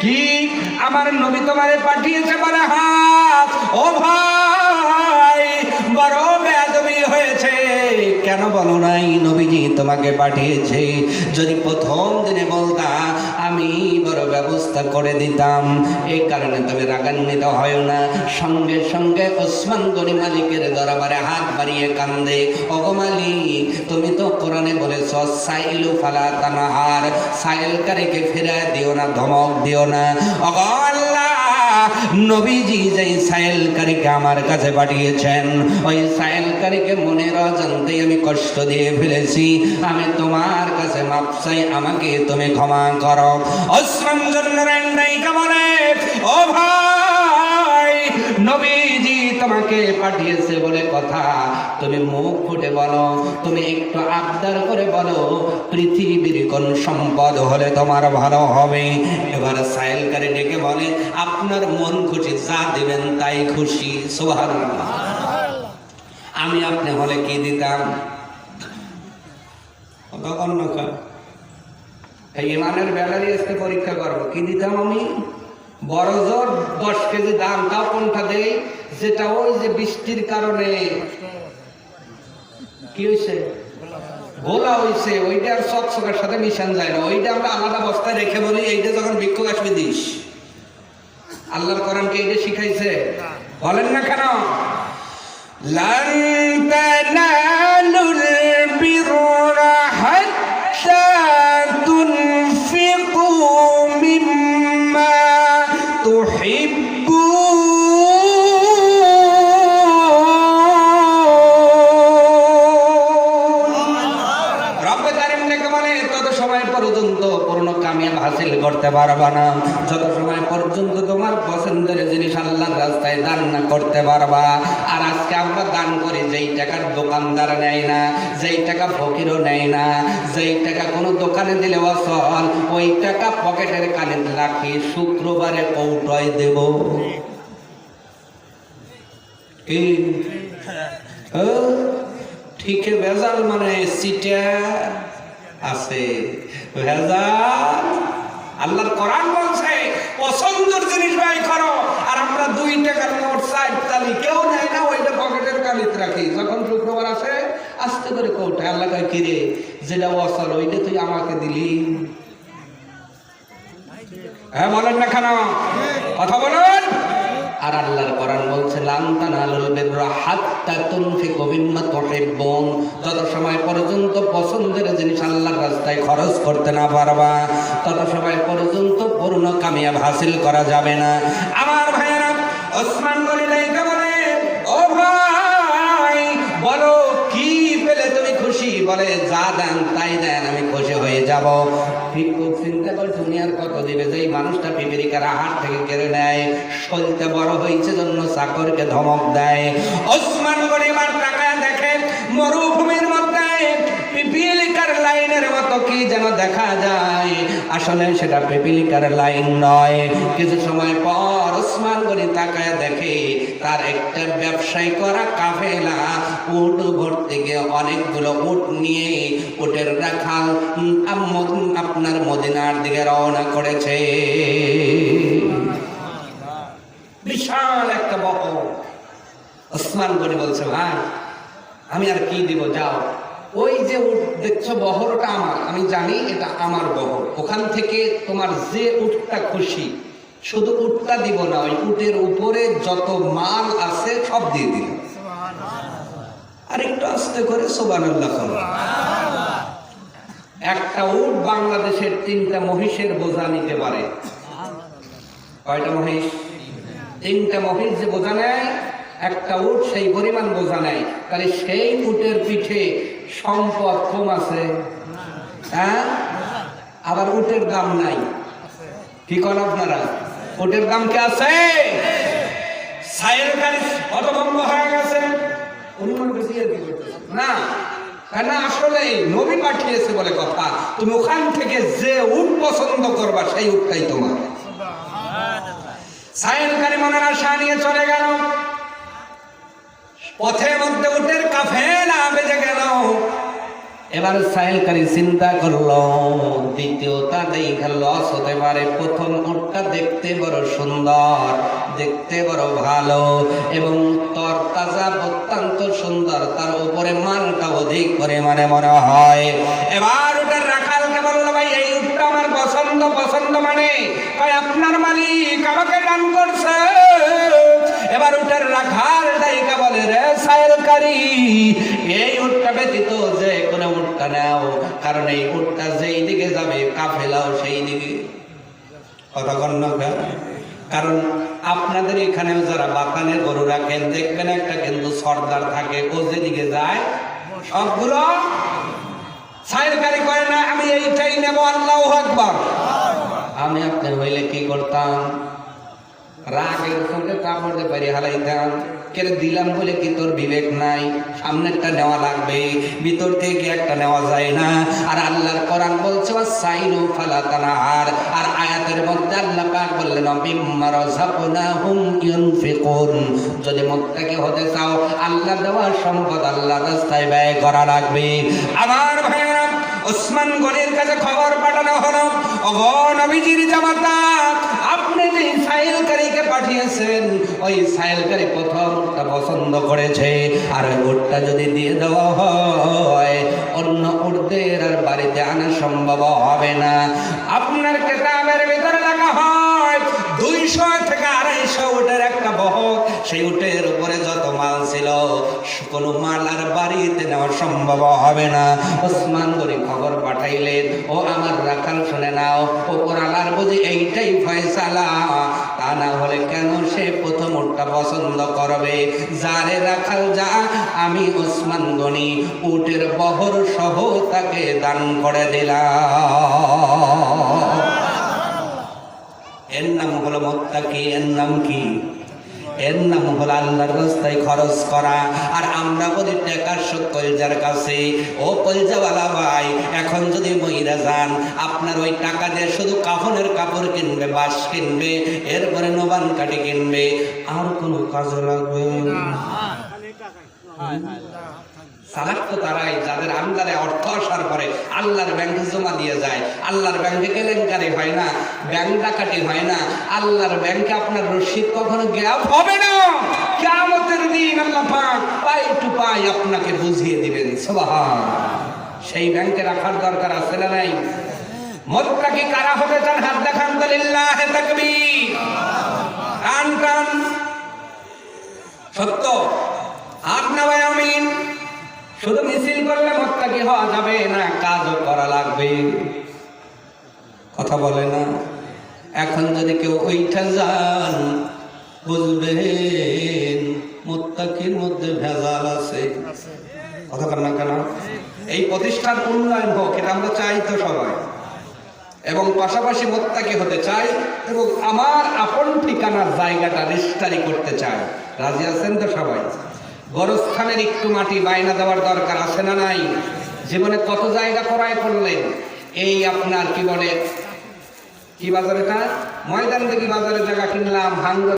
কি আমার নবী তোমারে পাঠিয়েছে বলে হাত? ও ভাই, বড় বেদবি হয়েছে। কেন বলো নাই নবীজি তোমাকে পাঠিয়েছে? যদি প্রথম দিনে বলতা আমি বড় ব্যবস্থা করে দিতাম। এই কারণে তুমি রাগান্বিত হয় না। সঙ্গে সঙ্গে ওসমান গনি মালিকের দরবারে হাত বাড়িয়ে কান্দে। ওগো মালিক, তুমি তো কোরআনে বলেছ, সাইলু ফালা তানাহার। সাইলকারীকে ফিরে দিও না, ধমক দিও না। আল্লাহ নবীজি যেই সায়েলকারীকে আমার কাছে পাঠিয়েছেন, ওই সায়েলকারীকে মনের অজান্তেই আমি কষ্ট দিয়ে ফেলেছি। আমি তোমার কাছে মাপ চাই, আমাকে তুমি ক্ষমা করো। অশ্রম জন্য বলে ও ভাই! তোমাকে পাঠিয়েছে বলে কথা। তুমি মুখ ফুটে বলো, তুমি একটু আবদার করে বলো, পৃথিবীর কোন সম্পদ হলে তোমার ভালো হবে। এবার সাইলকারী ডেকে বলে, আপনার মন খুশি, যা দিবেন তাই খুশি। সোহার আমি আপনি হলে কি দিতাম? অন্য ইমানের ব্যাটারি আজকে পরীক্ষা করব। কি দিতাম আমি? বড় জোর, দশ কেজি দাম তাও কোনটা দেই? যেটা ওই যে বৃষ্টির কারণে। কি হয়েছে গোলা হয়েছে ওইটা আর চকচকের সাথে মিশান যায় না। ওইটা আমরা আলাদা বস্তায় রেখে বলি, এইটা যখন বিক্ষোভ আসবে দিস। আল্লাহর কোরআনকে এইটা শিখাইছে। বলেন না কেন? لن করতে পারবা না। যত সময় পর্যন্ত তোমার পছন্দের জিনিস আল্লাহর রাস্তায় দান না করতে পারবা, আর আজকে আমরা দান করি, যেই টাকার দোকানদার নেয় না, যেই টাকা ফকিরও নেয় না, যেই টাকা কোনো দোকানে দিলে অসল, ওই টাকা পকেটের কানে রাখি, শুক্রবারে কৌটয় দেব। ঠিক ভেজাল মানে সিটা আছে। ভেজাল আল্লাহর কোরআন বলছে, পছন্দের জিনিস ব্যয় করো। আর আমরা দুই টাকার নোট সাইড তালি, কেউ নেয় না, ওইটা পকেটের কালিতে রাখি। যখন শুক্রবার আসে, আস্তে করে কৌটা, আল্লাহ কয়, কিরে, যেটা অসল ওইটা তুই আমাকে দিলি? হ্যাঁ বলেন না কেন? কথা বলেন। আর আল্লাহর কোরআন বলছে যত সময় পর্যন্ত পছন্দের জিনিস আল্লাহর রাস্তায় খরচ করতে না পারবা তত সময় পর্যন্ত পূর্ণ কামিয়াব হাসিল করা যাবে না। আমার ভাইয়েরা, ওসমান বলে, ও ভাই, বলো কি পেলে তুমি খুশি? বলে, যা দেন, তাই দেন, আমি খুশি হয়ে যাব। চিন্তা মানুষটা আহার থেকে কেড়ে নেয় বড় হয়েছে জন্য ধমক দেয়। টাকা দেখে, মরুভূমির মধ্যে পিপিলিকার লাইনের মতো কি যেন দেখা যায়? আসলে সেটা পিপিলিকার লাইন নয়। কিছু সময় পর ওসমান গনি তাকায় দেখে তার একটা ব্যবসায়ী করা কাফেলা উট ভর্তি গিয়ে অনেকগুলো উট নিয়ে উটের রাখাল আপনার মদিনার দিকে রওনা করেছে। বিশাল একটা বহর। ওসমান গনি বলছে, ভাই, আমি আর কি দিব? যাও। ওই যে উট দেখছ বহরটা আমার আমি জানি এটা আমার বহর। ওখান থেকে তোমার যে উটটা খুশি শুধু উটটা দিব না ওই উটের উপরে যত মাল আছে সব দিয়ে দিল আর একটু আস্তে করে করো। একটা উট বাংলাদেশের তিনটা মহিষের বোঝা নিতে পারে। কয়টা মহিষ? তিনটা মহিষ যে বোঝা নেয় একটা উট সেই পরিমাণ বোঝা নেয়। তাহলে সেই উটের পিঠে সম্পদ কম আছে। হ্যাঁ? আবার উটের দাম নাই। কি করেন আপনারা? উটের দাম কি আছে? সাইয়ের গাড়ি হতভম্ব হয়ে গেছে। অনুমান না কেন আসলে নবী পাঠিয়েছে বলে কথা। তুমি ওখান থেকে যে উট পছন্দ করবা সেই উটটাই তোমার। সায়েনকারী মনের আশা নিয়ে চলে গেল। পথের মধ্যে উটের কাফেলা বেজে গেল। এবার সাহেলকারী চিন্তা করল, দ্বিতীয়টা দেখা লস হতে পারে। প্রথম উটটা দেখতে বড় সুন্দর, দেখতে বড় ভালো এবং তর তাজা অত্যন্ত সুন্দর। তার উপরে মালটা অধিক পরিমাণে মনে হয়। এবার ওটার রাখালকে বলল, ভাই, এই উটটা আমার পছন্দ পছন্দ মানে? কয় আপনার মালিক আমাকে দান করছে। এবার উটের রাখাল ডাইকা বলে রে এই উটটা ব্যতীত যে কোনো উটটা কারণ এই উটটা যেই দিকে যাবে, কাফেলাও সেই দিকে। কথা কারণ আপনাদের এখানেও যারা বাতানের গরু রাখেন দেখবেন একটা কিন্তু সর্দার থাকে, ও যেদিকে যায়, সবগুলো সাইলকারি করে না, আমি এইটাই নেব, আল্লাহ আমি আপনার হইলে কি করতাম? পারি দিলাম বলে কি তোর বিবেক নাই? সামনেরটা নেওয়া লাগবে, ভিতর থেকে একটা নেওয়া যায় না। আর আল্লাহর কোরআন বলছে সাইনু ফালা তানাহার। আর আয়াতের মধ্যে আল্লাহ পাক বললেন রাযাকনাহুম ইউনফিকুন। যদি মুত্তাকি হতে চাও, আল্লাহ দেওয়া সম্পদ আল্লাহ রাস্তায় ব্যয় করা লাগবে। আমার ভাইয়েরা, ওসমান গনির কাছে খবর পাঠানো হলো, ওগো নবীজির জামাতা আপনি যে সাইলকারীকে পাঠিয়েছেন, ওই সাইলকারী প্রথম উটটা পছন্দ করেছে। আর ওই উটটা যদি দিয়ে দেওয়া হয়, অন্য উটদের আর বাড়িতে আনা সম্ভব হবে না। আপনার কেতাবের ভিতরে লেখা হয়, দুইশো থেকে আড়াইশো উটের একটা বহক সেই উটের উপরে যত মাল ছিল কোনো মাল আর বাড়িতে নেওয়া সম্ভব হবে না। ওসমান গরি খবর পাঠাইলেন ও আমার রাখাল, শুনে নাও ও কোরআলার বুঝি এইটাই ফয়সালা। তা না হলে কেন সে প্রথম উটটা পছন্দ করবে? যারে রাখাল যা, আমি ওসমান গনি। উটের বহর সহ তাকে দান করে দিলাম। এর নাম হলো মোত্তাকি, এর নাম কি? এর নাম হলো আল্লাহর রাস্তায় খরচ করা। আর আমরা বলি টাকার সুদ কলজার কাছে। ও কলজাওয়ালা ভাই, এখন যদি মহিলা যান, আপনার ওই টাকা দিয়ে শুধু কাফনের কাপড় কিনবে বাস কিনবে, এরপরে নবান কাটি কিনবে, আর কোনো কাজে লাগবে তারাই, যাদের আমদারে অর্থ আসার পরে আল্লাহর ব্যাংকে জমা দিয়ে যায়। আল্লাহর ব্যাংকে কেলেঙ্কারি হয় না ব্যাংক ডাকাতি হয় না। আল্লাহর ব্যাংকে আপনার রসিদ কখনো গ্যাপ হবে না। কেমতের দিন আল্লাহ পাক পাই টু পাই আপনাকে বুঝিয়ে দিবেন সেই ব্যাংকে রাখার দরকার আছে না নাই? মোত্তাকি কারা হবে চান হাত দেখান তো লিল্লাহ তাকবীর। টান সত্য। হাত না ভাই আমিন। শুধু মিছিল করলে মোত্তাকি হওয়া যাবে না, কাজও করা লাগবে। কথা বলে না? এখন যদি কেউ ওইটা যান, বুঝবেন মোত্তাকির মধ্যে ভেজাল আছে। কথা কেন? এই প্রতিষ্ঠান উন্নয়ন হোক, এটা আমরা চাই তো সবাই। এবং পাশাপাশি মোত্তাকি হতে চাই এবং আমার আপন ঠিকানার জায়গাটা রেজিস্টারি করতে চাই। রাজি আছেন তো সবাই? গরস্থানের একটু মাটি বায়না দেওয়ার দরকার আছে না নাই? জীবনে কত জায়গা ক্রয় করলেন এই আপনার কি বলে? কি বাজার ময়দান থেকে বাজারের জায়গা কিনলাম, ভাঙ্গ